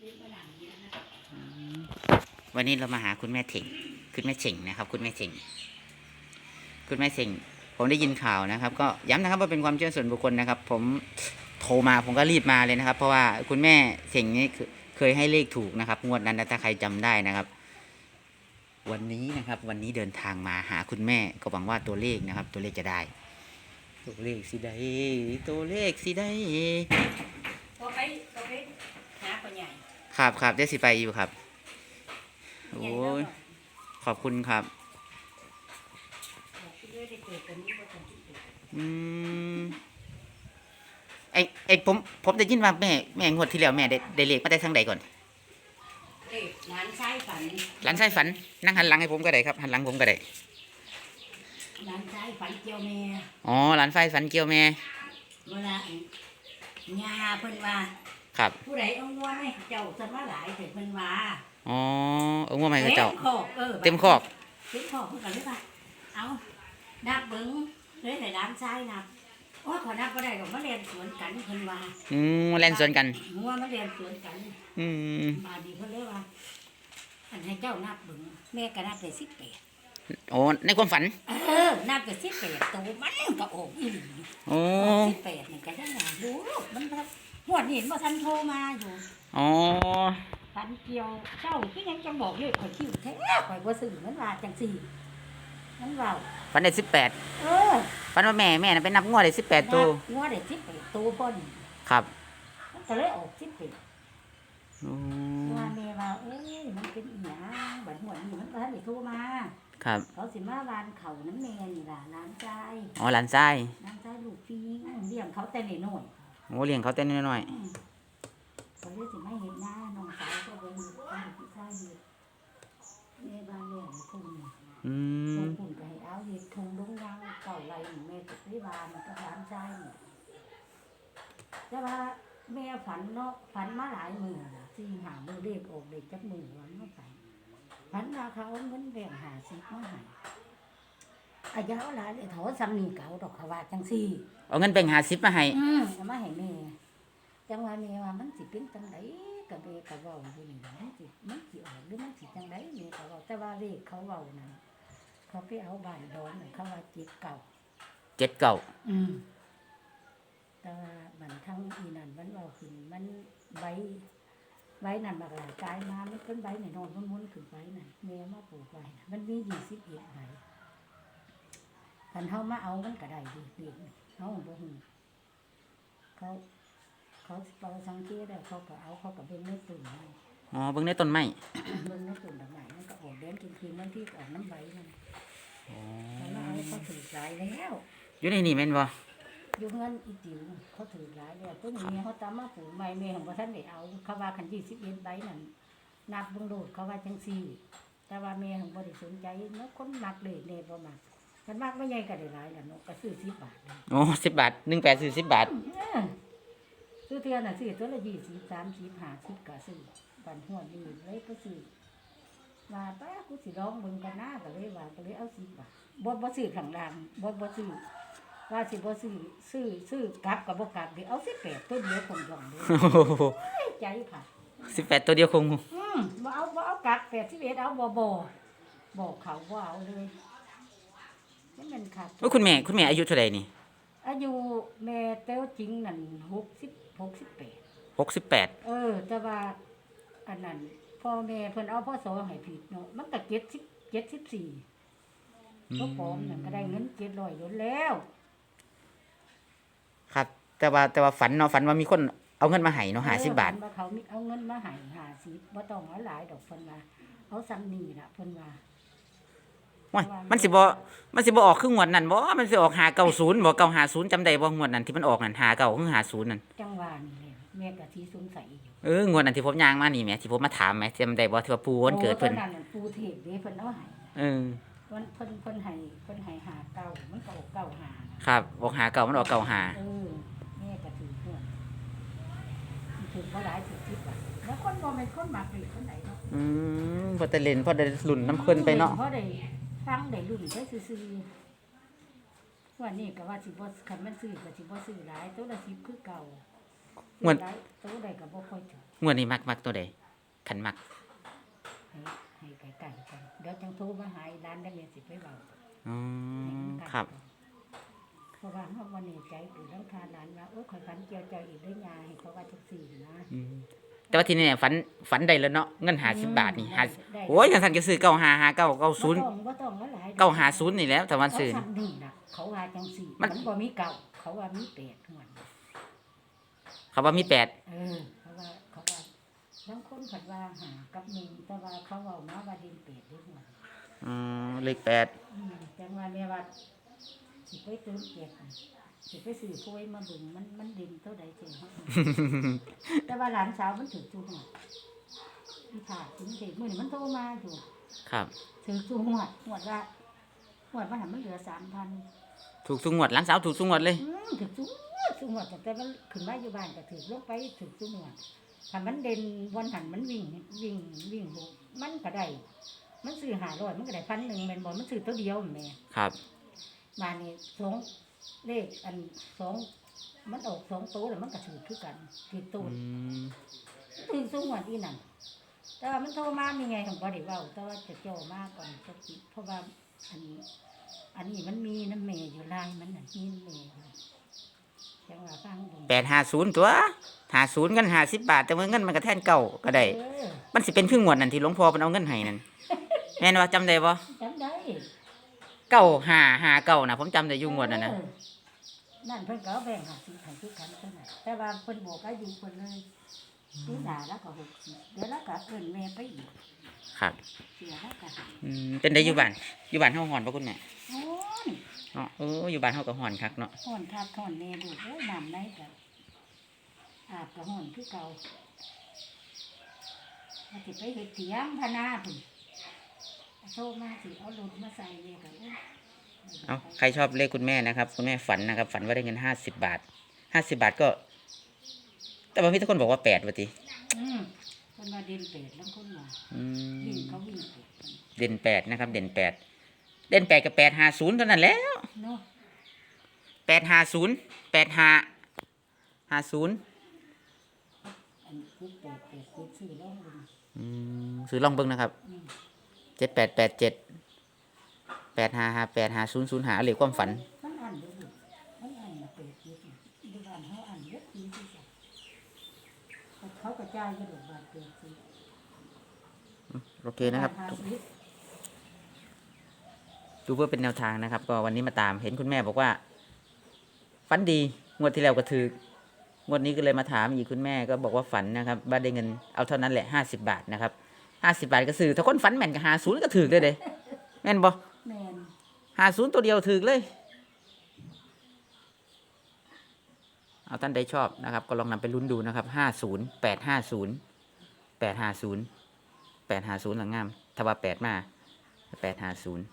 วันนี้เรามาหาคุณแม่เถ่งคุณแม่เฉ่งนะครับ คุณแม่เฉ่งคุณแม่เฉ่งผมได้ยินข่าวนะครับ ก็ย้ำนะครับว่าเป็นความเชื่อส่วนบุคคลนะครับ ผมโทรมาผมก็รีบมาเลยนะครับ เพราะว่าคุณแม่เฉ่งนี่เคยให้เลขถูกนะครับ งวดนั้นถ้าใครจำได้นะครับ วันนี้นะครับ วันนี้เดินทางมาหาคุณแม่ก็หวังว่าตัวเลขนะครับ ตัวเลขจะได้ ตัวเลขสิได้ตัวเลขสิได้ ก็ไปก็ไปหาคนใหญ่ ครับครับได้สิไปอยู่ครับ โอ้ใหญ่แล้วยขอบคุณครับบอกเลยได้เกิดกันนี้บ่ทันที่เกิดอืมไอไอผมผมได้ยินว่าแม่แม่งวดที่แล้วแม่ได้ได้เลขมาได้ทางใดก่อนเด็กหลานชายฝันหลานชายฝัน นั่งหันหลังให้ผมก็ได้ครับหันหลังผมก็ได้หลานชายฝันเกี่ยวแม่อ๋อหลานไฟฝันเกี่ยวแม่เวลาอันยาเพิ่นว่า ครับ ผู้ใดเอางัวให้เจ้าสมาหลายแต่เพิ่นว่าอ๋อเอาว่าไม่เขาเจ้าต็มคอกเออเต็มคอกเต็มคอกเพิ่นก็เลยว่าเอานับเบิ่งเลยให้หลานชายนับโอ้ยขอนับบ่ได้ดอกมาเรียนสวนกันเพิ่นว่าอืมแล่นสวนกันงัวมาเรียนสวนกัน อืมมาดีเพิ่นเลยว่า อันให้เจ้านับเบิ่งแม่ก็นับได้สิบแปดโอ้ในความฝัน เออนับได้สิบแปดตัวมันก็ออกอีหลีโอ้สิบแปดนี่ก็ยังว่าดูมันแบบ หวดเห็นว่าทันโทรมาอยู่อ๋อทันเกี่ยวเจ้าที่ยังจะบอกเลยข่อยคิวแท้ข่อยบ่ซื้อมันว่าจังสี่มันว่าฝันได้สิบแปดเออฝันว่าแม่แม่น่ะไปนับงวดได้สิบแปดตัวงัวได้สิบแปดตัวพ่นครับมันก็เลยออกสิบแปดอืว่ามแม่ว่าเอ้ยมันเป็นอีหยังบัดหวดนี่มันก็ทันได้โทรมาครับเขาสิมาวานเขาน้ำแม่นี่ล่ะน้ำใจอ๋อหลานชายน้ำใจลูกฟิงเลี้ยงเขาแต่น้อย โอ้เลี้ยงเขาเต้นน้อยๆอืมเขาเลยสิไม่เห็นหน้าน้องสาวก็เป็นคนผู้ชายอยู่แม่บ้านเลี้ยงทุ่งๆอืมทุ่งปุ่นก็ให้เอาเห็ดทุ่งลุงยางเก่าไรแม่กับพี่บานกับร้านใจนี่แต่ว่าแม่ฝันเนาะฝันมาหลายมือน่ะที่หามือเด็กออกเด็กจักมือวันมาฝันฝันว่าเขาเอาเงินแบ่งหาสิบมาให้ อายาวหลายเลยเถาซ้ำนี่เก่าดอกเขาว่าจังสี่ เอาเงินแบ่งหาสิบมาให้อืมเอามาให้แม่จังว่าแม่ว่ามันสิเป็นจังไดก็แม่ก็เว้าอยู่นี่นะมันสิมันสิออกหรือมันสิจังไดแม่ก็เว้าแต่ว่าเลขเขาเว้านั่นเขาไปเอาบ้านดอนนั่นเขาว่าจิตเก่า เจ็ดเก่าอืมแต่ว่ามันทั้งอีนั่นมันเว้าขึ้นมันใบใบนั่นบักหลายกายมามันเป็นใบหน่อยนอนมันม้วนขึ้นใบนั่นแม่มาปลูกไว้น่ะมันมี21ใบ คันเฮามาเอามันก็ได้ดีเด็กเฮาบ่ฮู้เขาเขาเราสังเกตได้เขาก็เอาเขาก็เบิ่งในตุ่มนั่นอ๋อเบิ่งในต้นไม้เบิ่งในตุ่มดอกไม้มันก็ออกเดือนกินคืนมันที่ออกน้ำใบมันเขามาเอาเขาถือหลายแล้วอยู่ในนี่แม่นบ่อยู่เงินอีติ๋วเขาถือหลายแล้วตัวนี้เขาตามมาปลูกใหม่แม่ของพ่ท่านได้เอาเขาว่าคันยี่สิบเอ็ดใบนั่นนับเบิ่งโลดเขาว่าจังซี่แต่ว่าแม่ของบ่ได้สนใจเนาะคนมักเลยแน่บ่มัก คันมักไม่ใหญ่ก็ได้หลายแล้วเนาะก็ซื้อ10บาทเลยโอ้สิบบาทหนึ่งแปดสี่สิบบาท เออซื้อเทือน่ะซื้อตัวละยี่สิบสามสิบห้าสิบก็ซื้อบันหัวนี่เลยก็ซื้อว่าป้ากูสิร้องเบิ่งกันหน้าก็เลยว่าก็เลยเอาสิบบาทบ่บ่ซื้อข้างล่างบ่บ่ซื้อว่าสิบ่ซื้อซื้อซื้อกลับกับบ่กลับเดี๋ยวเอาสิแปดตัวเดียวคงยอมเลยโอ้โหใจค่ะ สิบแปดตัวเดียวคง อืมบ่เอาบ่เอากลับแปดสิบเอ็ดเอาบ่บ่บอกเขาบ่เอาเลย นี่มันขาด ว่าคุณแม่คุณแม่อายุเท่าไหร่นี่อายุแม่เต้วจริงนั่นหกสิบหกสิบแปดหกสิบแปดเออ แต่ว่าอันนั้นพ่อแม่เพิ่นเอาพ่อโสให้ผิดเนาะมันก็เจ็ดสิบเจ็ดสิบสี่ก็พร้อมนั่นก็ได้เงินเจ็ดร้อยล้นแล้ว ครับ แต่ว่าแต่ว่าฝันเนาะฝันว่ามีคนเอาเงินมาให้เนาะห้าสิบบาท เออเพิ่นว่าเขามีเอาเงินมาให้ห้าสิบบ่ต้องเอาหลายดอกเพิ่นว่าเอาซ้ำนี่ล่ะเพิ่นว่า ว้ายมันสิบ่มันสิบ่ออกครึ่งงวดนั่นบ่มันสิออกหาเก้าศูนย์บ่เก้าหาศูนย์จำได้บ่งวดนั้นที่มันออกนั่นหาเก้าครึ่งหาศูนย์นั่นจังหวะนี่แหละแม่ก็สิสงสัยอยู่เอองวดนั้นที่ผมย่างมานี่แหมที่ผมมาถามแหมจำได้บ่ที่ว่าปูวันเกิดเพิ่นโอ้ตอนนั้นปูเทพเด้เพิ่นเอาให้เออวันเพิ่นเพิ่นให้เพิ่นให้หาเก้ามันก็ออกเก้าหาครับออกหาเก้ามันออกเก้าหาเออแม่ก็ถือเพื่อนถือบ่หลายถือสิบบาทแล้วคนบ่เป็นคนมักเลยคนไหนเนาะอืมพอแต่เล่นพอได้หลุ่นน้ำเพิ่นไปเนาะเพราะได้ ฟังได้รุ่นได้ซื่อๆวันนี้ก็ว่าสิบ่คันมันซื้อก็สิบ่ซื้อหลายตัวละ10คือเก่างวดได้ตัวใดก็บ่ค่อยถืองวดนี้มักมักตัวใดขันมัก ให้ให้ไก่ๆกันเดี๋ยวจังโทรมาหาอีร้านได้เมียสิไปเว้าอ๋อ ให้มันกันครับ เพราะว่าเฮาวันนี้ใจตื่นทั้งคานร้านว่าโอ้ยข่อยฝันเกี่ยวเจ้าอีกได้ยาให้เขาว่าจังซี่นะอืม แต่ว่าทีนี้เนี่ยฝันฝันได้แล้วเนาะเงินหาสิบบาทนี่อืมหาได้โอ้ยกันสันก็ซื้อเก้าหาหาเก้าเก้าศูนย์บ่ต้องบ่ต้องหลายเก้าหาศูนย์นี่แล้วแต่วันเขาซื้อสั่งนี่น่ะเขาว่าจังซี่มัมัน นบ่มีเก่า เขาว่ามีแปดหวนเขาว่ามีแปดเออ เขาว่าเขาว่าบางคนผัดว่าหากับหนึ่งแต่ว่าเขาเอามาว่าดินเป็ดด้วยหัวอืมเลขแปดอืมจังว่าแม่ว่าสิไปตื้มเป็ดน่ะ สิไปสื่อพวยมาเบึงมันมันดินเท่าใดเจ้าเฮาแต่ว่าหลานสาวมันถือจูหัวอีถาถึงเด็กมื่อนี้มันโทรมาอยู่ครับ ถือจูหัวหัวละหัวมันหันมันเหลือสามพันถูกสุงวดหล้านสาวถูกสุงวดเลยอืมถือจูหัวจูหัวแต่แต่มันขึ้นมาอยู่บ้านก็ถือลงไปถือจูหัวถ้ามันเด่นวันหันมันวิ่งวิ่งวิ่งโหมันก็ได้มันซื้อหาร้อยมันก็ได้พันหนึ่งแม่นบ่มันซื้อตัวเดียวแม่ครับมานี่สอง เลขอันสองมันออกสองโต๊ะแล้วมันก็ถือคือกันถือโต๊ะอืมถือสูงกว่าที่นั่นแต่ว่ามันโทรมามีไงของบ่ได้เว้าแต่ว่าจะโจอมาก่อนจะคิดเพราะว่าอันนี้ อันนี้มันมีน้ำเมย์อยู่ลายมันน่ะมีน้ำเมย์อยู่จังหวะฟังเบิ่งแปดหาศูนย์ตัวหาศูนย์กันหาสิบบาท แต่ว่าเงินมันก็แทนเก่าก็ได้เออมันสิเป็นครึ่งงวดนั่นที่หลวงพ่อมันเอาเงินให้นั่นแม่นว่าจำได้บ่จำได้ เก้าหาหาเก้านะผมจำได้อยู่งวดนั่นนะเออนั่นเพิ่นก็เอาแบ่งหาสิให้คือกันเท่านั้นแต่ว่าเพิ่นบอกอายุเพิ่นเลยปีหน้าแล้วก็หกสิบเดี๋ยวแล้วก็เอิ้นแม่ไปอีกครับเสียแล้วก็อืมเป็นได้อยู่บ้านอยู่บ้านเฮาฮ้อนบ่คุณแม่โอ้ยเนาะเอออยู่บ้านเฮาก็ฮ้อนคักเนาะห่อนคักห่อนแน่ดูโอ้ยน้ำไหนก็อาบก็ห่อนคือเก่าว่าสิไปเฮ็ดเถียงพะนาพุ่น โทรมาสิเอารถมาใส่เลยก็โอ้ยเอาใครชอบเลขคุณแม่นะครับ คุณแม่ฝันนะครับ ฝันว่าได้เงินห้าสิบบาทห้าสิบาทก็ แต่ว่ามีทุกคนบอกว่าแปดวะทีอืมเพิ่นว่าเดินเป็ดแล้วคนว่าอืวิ่งมเขาวิ่งเป็ดเด่นแปดนะครับ เด่นแปดเด่นแปดกับแปดห้าศูนย์เท่านั้นแหล้วเนาะแปดห้าศูนย์แปดห้าห้าศูนย์อันคุกเป็ดเป็ดคุกซื้อแล้วลุงอืมซื้อลองเบิ้งนะครับ อืม เจ็ดแปดแปดเจ็ดแปดห้าห้าแปดห้าศูนย์ศูนย์หาเหลือความฝันมันอันเดียวลูกมันอันน่ะเป็ดอยู่นี่อยู่บ้านเขาอันเยอะดีที่สุดเขากระจายอยู่ดอกบานเป็ดสิโอเคนะครับทางนี้ดูเพื่อเป็นแนวทางนะครับ ก็วันนี้มาตามเห็นคุณแม่บอกว่าฝันดีงวดที่แล้วก็ถืองวดนี้ก็เลยมาถามอีกคุณแม่ก็บอกว่าฝันนะครับว่าได้เงินเอาเท่านั้นแหละห้าสิบาทนะครับ ห้าสิบาทก็ซื้อถ้าคนฝันแม่นก็หาศูนย์ก็ถือเลยเด้แม่นบ่แม่นหาศูนย์ตัวเดียวถือเลย เอาท่านใดชอบนะครับ ก็ลองนำไปลุ้นดูนะครับห้าศูนย์แปดห้าศูนย์แปดห้าศูนย์แปดห้าศูนย์หลังงามถ้าว่าแปดมาแปดห้าศูนย์